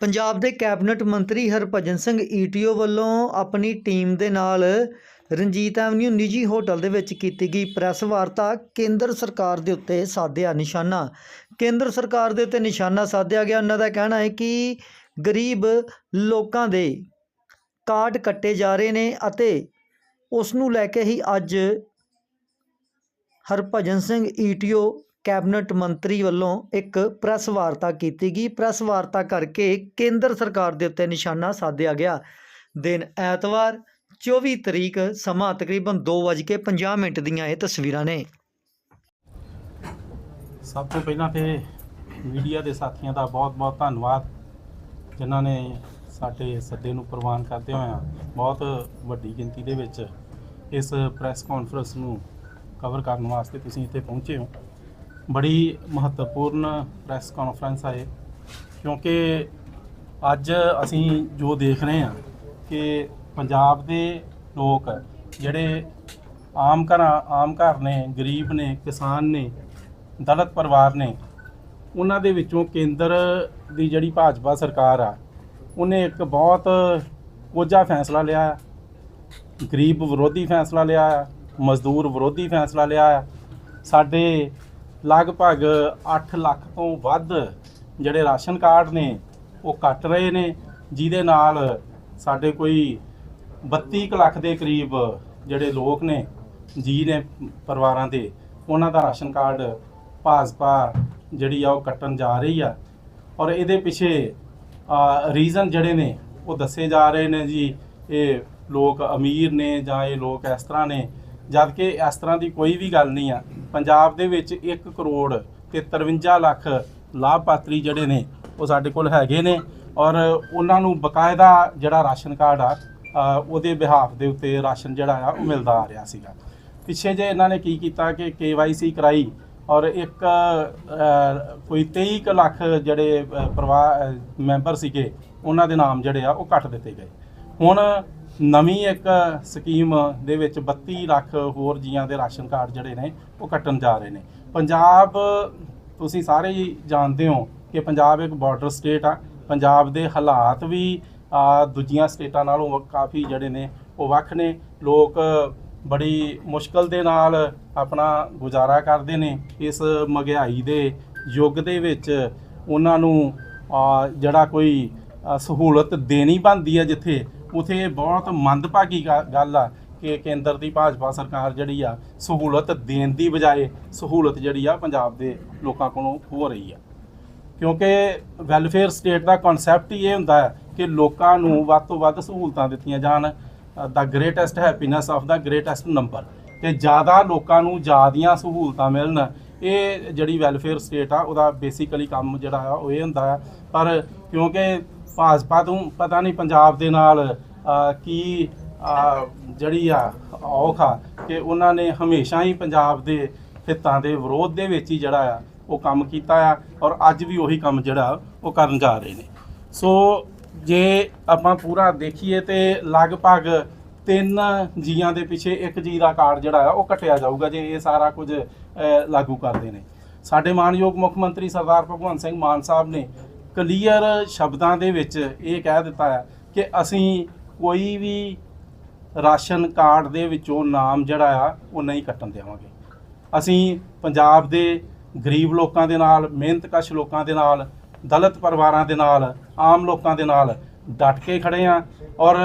ਪੰਜਾਬ ਦੇ ਕੈਬਨਿਟ ਮੰਤਰੀ ਹਰਭਜਨ ਸਿੰਘ ਈਟੀਓ ਵੱਲੋਂ ਆਪਣੀ ਟੀਮ ਦੇ ਨਾਲ ਰਣਜੀਤ ਐਵਨਿਊ ਨਿੱਜੀ ਹੋਟਲ ਦੇ ਵਿੱਚ ਕੀਤੀ ਗਈ ਪ੍ਰੈਸ ਵਾਰਤਾ ਕੇਂਦਰ ਸਰਕਾਰ ਦੇ ਉੱਤੇ ਸਾਧਿਆ ਨਿਸ਼ਾਨਾ। ਕੇਂਦਰ ਸਰਕਾਰ ਦੇ ਉੱਤੇ ਨਿਸ਼ਾਨਾ ਸਾਧਿਆ ਗਿਆ। ਉਹਨਾਂ ਦਾ ਕਹਿਣਾ ਹੈ ਕਿ ਗਰੀਬ ਲੋਕਾਂ ਦੇ ਕਾਰਡ ਕੱਟੇ ਜਾ ਰਹੇ ਨੇ ਅਤੇ ਉਸ ਨੂੰ ਲੈ ਕੇ ਹੀ ਅੱਜ ਹਰਭਜਨ ਸਿੰਘ ਈਟੀਓ ਕੈਬਨਿਟ ਮੰਤਰੀ ਵੱਲੋਂ ਇੱਕ ਪ੍ਰੈਸ ਵਾਰਤਾ ਕੀਤੀ ਗਈ। ਪ੍ਰੈਸ ਵਾਰਤਾ ਕਰਕੇ ਕੇਂਦਰ ਸਰਕਾਰ ਦੇ ਉੱਤੇ ਨਿਸ਼ਾਨਾ ਸਾਧਿਆ ਗਿਆ। ਦਿਨ ਐਤਵਾਰ 24 ਤਰੀਕ ਸਮਾਂ ਤਕਰੀਬਨ 2:50 ਮਿੰਟ ਦੀਆਂ ਇਹ ਤਸਵੀਰਾਂ ਨੇ। ਸਭ ਤੋਂ ਪਹਿਲਾਂ ਤੇ ਮੀਡੀਆ ਦੇ ਸਾਥੀਆਂ ਦਾ ਬਹੁਤ-ਬਹੁਤ ਧੰਨਵਾਦ, ਜਿਨ੍ਹਾਂ ਨੇ ਸਾਡੇ ਸੱਦੇ ਨੂੰ ਪ੍ਰਵਾਨ ਕਰਦੇ ਹੋਇਆ ਬਹੁਤ ਵੱਡੀ ਗਿਣਤੀ ਦੇ ਵਿੱਚ ਇਸ ਪ੍ਰੈਸ ਕਾਨਫਰੰਸ ਨੂੰ ਕਵਰ ਕਰਨ ਵਾਸਤੇ ਤੁਸੀਂ ਇੱਥੇ ਪਹੁੰਚੇ ਹੋ। ਬੜੀ ਮਹੱਤਵਪੂਰਨ ਪ੍ਰੈਸ ਕਾਨਫਰੰਸ ਹੈ ਕਿਉਂਕਿ ਅੱਜ ਅਸੀਂ ਜੋ ਦੇਖ ਰਹੇ ਹਾਂ ਕਿ ਪੰਜਾਬ ਦੇ ਲੋਕ ਜਿਹੜੇ ਆਮ ਘਰਾਂ, ਆਮ ਘਰ ਨੇ, ਗਰੀਬ ਨੇ, ਕਿਸਾਨ ਨੇ, ਦਲਿਤ ਪਰਿਵਾਰ ਨੇ, ਉਹਨਾਂ ਦੇ ਵਿੱਚੋਂ ਕੇਂਦਰ ਦੀ ਜਿਹੜੀ ਭਾਜਪਾ ਸਰਕਾਰ ਆ, ਉਹਨੇ ਇੱਕ ਬਹੁਤ ਕੋਝਾ ਫੈਸਲਾ ਲਿਆ। ਗਰੀਬ ਵਿਰੋਧੀ ਫੈਸਲਾ ਲਿਆ, ਮਜ਼ਦੂਰ ਵਿਰੋਧੀ ਫੈਸਲਾ ਲਿਆ। ਸਾਡੇ ਲਗਭਗ 8 ਲੱਖ ਤੋਂ ਵੱਧ ਜਿਹੜੇ ਰਾਸ਼ਨ ਕਾਰਡ ਨੇ, ਉਹ ਕੱਟ ਰਹੇ ਨੇ, ਜਿਹਦੇ ਨਾਲ ਸਾਡੇ ਕੋਈ 32 ਕੁ ਲੱਖ ਦੇ ਕਰੀਬ ਜਿਹੜੇ ਲੋਕ ਨੇ, ਜੀ ਨੇ ਪਰਿਵਾਰਾਂ ਦੇ, ਉਹਨਾਂ ਦਾ ਰਾਸ਼ਨ ਕਾਰਡ ਭਾਜਪਾ ਜਿਹੜੀ ਆ ਉਹ ਕੱਟਣ ਜਾ ਰਹੀ ਆ। ਔਰ ਇਹਦੇ ਪਿੱਛੇ ਰੀਜ਼ਨ ਜਿਹੜੇ ਨੇ, ਉਹ ਦੱਸੇ ਜਾ ਰਹੇ ਨੇ ਜੀ, ਇਹ ਲੋਕ ਅਮੀਰ ਨੇ ਜਾਂ ਇਹ ਲੋਕ ਇਸ ਤਰ੍ਹਾਂ ਨੇ ਜਦ ਕਿ ਇਸ ਤਰ੍ਹਾਂ ਦੀ ਕੋਈ ਵੀ ਗੱਲ ਨਹੀਂ ਆ, ਪੰਜਾਬ ਦੇ ਵਿੱਚ 1 ਕਰੋੜ ਤੇ 53 ਲੱਖ ਲਾਭਪਾਤਰੀ ਜਿਹੜੇ ਨੇ, ਉਹ ਸਾਡੇ ਕੋਲ ਹੈਗੇ ਨੇ ਔਰ ਉਹਨਾਂ ਨੂੰ ਬਕਾਇਦਾ ਜਿਹੜਾ ਰਾਸ਼ਨ ਕਾਰਡ ਆ ਉਹਦੇ ਬਿਹਾਫ ਦੇ ਉੱਤੇ ਰਾਸ਼ਨ ਜਿਹੜਾ ਆ, ਉਹ ਮਿਲਦਾ ਆ ਰਿਹਾ ਸੀਗਾ। ਪਿੱਛੇ ਜੇ ਇਹਨਾਂ ਨੇ ਕੀ ਕੀਤਾ ਕਿ KYC ਕਰਾਈ ਔਰ ਇੱਕ ਕੋਈ 23 ਕੁ ਲੱਖ ਜਿਹੜੇ ਪਰਿਵਾਰ ਮੈਂਬਰ ਸੀਗੇ, ਉਹਨਾਂ ਦੇ ਨਾਮ ਜਿਹੜੇ ਆ, ਉਹ ਕੱਟ ਦਿੱਤੇ ਗਏ। ਹੁਣ ਨਵੀਂ ਇੱਕ ਸਕੀਮ ਦੇ ਵਿੱਚ 32 ਲੱਖ ਹੋਰ ਜੀਆਂ ਦੇ ਰਾਸ਼ਨ ਕਾਰਡ ਜਿਹੜੇ ਨੇ ਉਹ ਕੱਟਣ ਜਾ ਰਹੇ ਨੇ। ਪੰਜਾਬ ਤੁਸੀਂ ਸਾਰੇ ਹੀ ਜਾਣਦੇ ਹੋ ਕਿ ਪੰਜਾਬ ਇੱਕ ਬਾਰਡਰ ਸਟੇਟ ਆ। ਪੰਜਾਬ ਦੇ ਹਾਲਾਤ ਵੀ ਦੂਜੀਆਂ ਸਟੇਟਾਂ ਨਾਲੋਂ ਕਾਫੀ ਜਿਹੜੇ ਨੇ ਉਹ ਵੱਖ ਨੇ। ਲੋਕ ਬੜੀ ਮੁਸ਼ਕਲ ਦੇ ਨਾਲ ਆਪਣਾ ਗੁਜ਼ਾਰਾ ਕਰਦੇ ਨੇ। ਇਸ ਮਹਿੰਗਾਈ ਦੇ ਯੁੱਗ ਦੇ ਵਿੱਚ ਉਹਨਾਂ ਨੂੰ ਜਿਹੜਾ ਕੋਈ ਆ, ਸਹੂਲਤ ਦੇਣੀ ਬਣਦੀ ਹੈ ਜਿੱਥੇ ਉਥੇ ਬਹੁਤ ਮੰਦਭਾਗੀ ਗ- ਗੱਲ ਆ ਕਿ ਕੇਂਦਰ ਦੀ ਭਾਜਪਾ ਸਰਕਾਰ ਜਿਹੜੀ ਆ ਸਹੂਲਤ ਦੇਣ ਦੀ ਬਜਾਏ ਸਹੂਲਤ ਜਿਹੜੀ ਆ ਪੰਜਾਬ ਦੇ ਲੋਕਾਂ ਕੋਲੋਂ ਹੋ ਰਹੀ ਆ। ਕਿਉਂਕਿ ਵੈਲਫੇਅਰ ਸਟੇਟ ਦਾ ਕਨਸੈਪਟ ਹੀ ਇਹ ਹੁੰਦਾ ਹੈ ਕਿ ਲੋਕਾਂ ਨੂੰ ਵੱਧ ਤੋਂ ਵੱਧ ਸਹੂਲਤਾਂ ਦਿੱਤੀਆਂ ਜਾਣ। The greatest happiness of the greatest number ਤੇ ਜ਼ਿਆਦਾ ਲੋਕਾਂ ਨੂੰ ਜ਼ਿਆਦੀਆਂ ਸਹੂਲਤਾਂ ਮਿਲਣ। ਇਹ ਜਿਹੜੀ ਵੈਲਫੇਅਰ ਸਟੇਟ ਆ, ਉਹਦਾ ਬੇਸਿਕਲੀ ਕੰਮ ਜਿਹੜਾ ਆ, ਉਹ ਇਹ ਹੁੰਦਾ ਆ ਪਰ ਕਿਉਂਕਿ ਭਾਜਪਾ ਤੋਂ ਪਤਾ ਨਹੀਂ ਪੰਜਾਬ ਦੇ ਨਾਲ ਕੀ ਜਿਹੜੀ ਆ, ਔਖ ਆ ਕਿ ਉਹਨਾਂ ਨੇ ਹਮੇਸ਼ਾ ਹੀ ਪੰਜਾਬ ਦੇ ਹਿੱਤਾਂ ਦੇ ਵਿਰੋਧ ਦੇ ਵਿੱਚ ਹੀ ਜਿਹੜਾ ਆ, ਉਹ ਕੰਮ ਕੀਤਾ ਆ ਔਰ ਅੱਜ ਵੀ ਉਹੀ ਕੰਮ ਜਿਹੜਾ ਉਹ ਕਰਨ ਜਾ ਰਹੇ ਨੇ। ਸੋ ਜੇ ਆਪਾਂ ਪੂਰਾ ਦੇਖੀਏ ਤੇ ਲਗਭਗ ਤਿੰਨ ਜੀਆਂ ਦੇ ਪਿੱਛੇ ਇੱਕ ਜੀ ਦਾ ਕਾਰਡ ਜਿਹੜਾ ਆ, ਉਹ ਕੱਟਿਆ ਜਾਊਗਾ ਜੇ ਇਹ ਸਾਰਾ ਕੁਝ ਲਾਗੂ ਕਰਦੇ ਨੇ। ਸਾਡੇ ਮਾਨਯੋਗ ਮੁੱਖ ਮੰਤਰੀ ਸਰਦਾਰ ਭਗਵੰਤ ਸਿੰਘ ਮਾਨ ਸਾਹਿਬ ਨੇ ਕਲੀਅਰ ਸ਼ਬਦਾਂ ਦੇ ਵਿੱਚ ਇਹ ਕਹਿ ਦਿੱਤਾ ਹੈ ਕਿ ਅਸੀਂ ਕੋਈ ਵੀ ਰਾਸ਼ਨ ਕਾਰਡ ਦੇ ਵਿੱਚੋਂ ਨਾਮ ਜਿਹੜਾ ਆ, ਉਹ ਨਹੀਂ ਕੱਟਣ ਦੇਵਾਂਗੇ। ਅਸੀਂ ਪੰਜਾਬ ਦੇ ਗਰੀਬ ਲੋਕਾਂ ਦੇ ਨਾਲ, ਮਿਹਨਤਕਸ਼ ਲੋਕਾਂ ਦੇ ਨਾਲ, ਦਲਿਤ ਪਰਿਵਾਰਾਂ ਦੇ ਨਾਲ, ਆਮ ਲੋਕਾਂ ਦੇ ਨਾਲ ਡਟ ਕੇ ਖੜੇ ਆ ਔਰ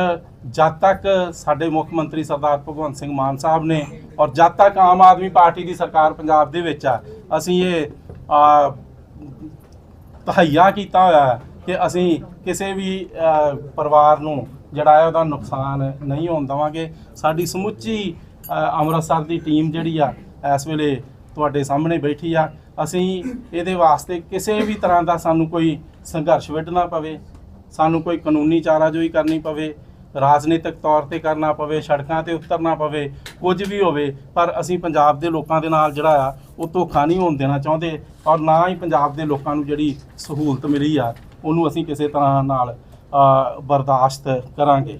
ਜਦ ਤੱਕ ਸਾਡੇ ਮੁੱਖ ਮੰਤਰੀ ਸਰਦਾਰ ਭਗਵੰਤ ਸਿੰਘ ਮਾਨ ਸਾਹਿਬ ਨੇ ਔਰ ਜਦ ਤੱਕ ਆਮ ਆਦਮੀ ਪਾਰਟੀ ਦੀ ਸਰਕਾਰ ਪੰਜਾਬ ਦੇ ਵਿੱਚ ਆ, ਅਸੀਂ ਇਹ ਤਹਈਆ ਕੀਤਾ ਹੋਇਆ ਹੈ ਕਿ ਅਸੀਂ ਕਿਸੇ ਵੀ ਪਰਿਵਾਰ ਨੂੰ ਜਿਹੜਾ ਹੈ ਉਹਦਾ ਨੁਕਸਾਨ ਨਹੀਂ ਹੋਣ ਦੇਵਾਂਗੇ। ਸਾਡੀ ਸਮੁੱਚੀ ਅੰਮ੍ਰਿਤਸਰ ਦੀ ਟੀਮ ਜਿਹੜੀ ਆ, ਇਸ ਵੇਲੇ ਤੁਹਾਡੇ ਸਾਹਮਣੇ ਬੈਠੀ ਆ। ਅਸੀਂ ਇਹਦੇ ਵਾਸਤੇ ਕਿਸੇ ਵੀ ਤਰ੍ਹਾਂ ਦਾ ਸਾਨੂੰ ਕੋਈ ਸੰਘਰਸ਼ ਵਿੱਢਣਾ ਪਵੇ, ਸਾਨੂੰ ਕੋਈ ਕਾਨੂੰਨੀ ਚਾਰਾਜੋਈ ਕਰਨੀ ਪਵੇ ਰਾਜਨੀਤਿਕ ਤੌਰ ਤੇ ਕਰਨਾ ਪਵੇ, ਸੜਕਾਂ ਤੇ ਉਤਰਨਾ ਪਵੇ, ਕੁਝ ਵੀ ਹੋਵੇ, ਪਰ ਅਸੀਂ ਪੰਜਾਬ ਦੇ ਲੋਕਾਂ ਦੇ ਨਾਲ ਜਿਹੜਾ ਆ, ਉਹ ਧੋਖਾ ਨਹੀਂ ਹੋਣ ਦੇਣਾ ਚਾਹੁੰਦੇ ਔਰ ਨਾ ਹੀ ਪੰਜਾਬ ਦੇ ਲੋਕਾਂ ਨੂੰ ਜਿਹੜੀ ਸਹੂਲਤ ਮਿਲੀ ਆ, ਉਹਨੂੰ ਅਸੀਂ ਕਿਸੇ ਤਰ੍ਹਾਂ ਨਾਲ ਬਰਦਾਸ਼ਤ ਕਰਾਂਗੇ।